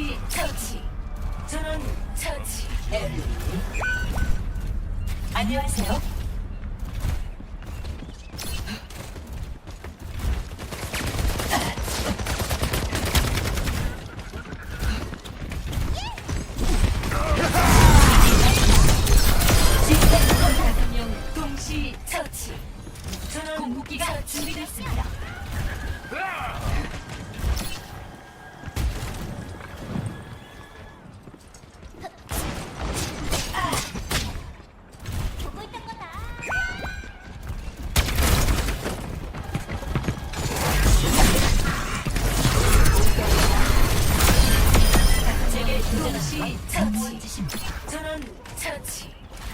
적이 처치. 전원 처치. M. 안녕하세요. 공격 준비됐습니다.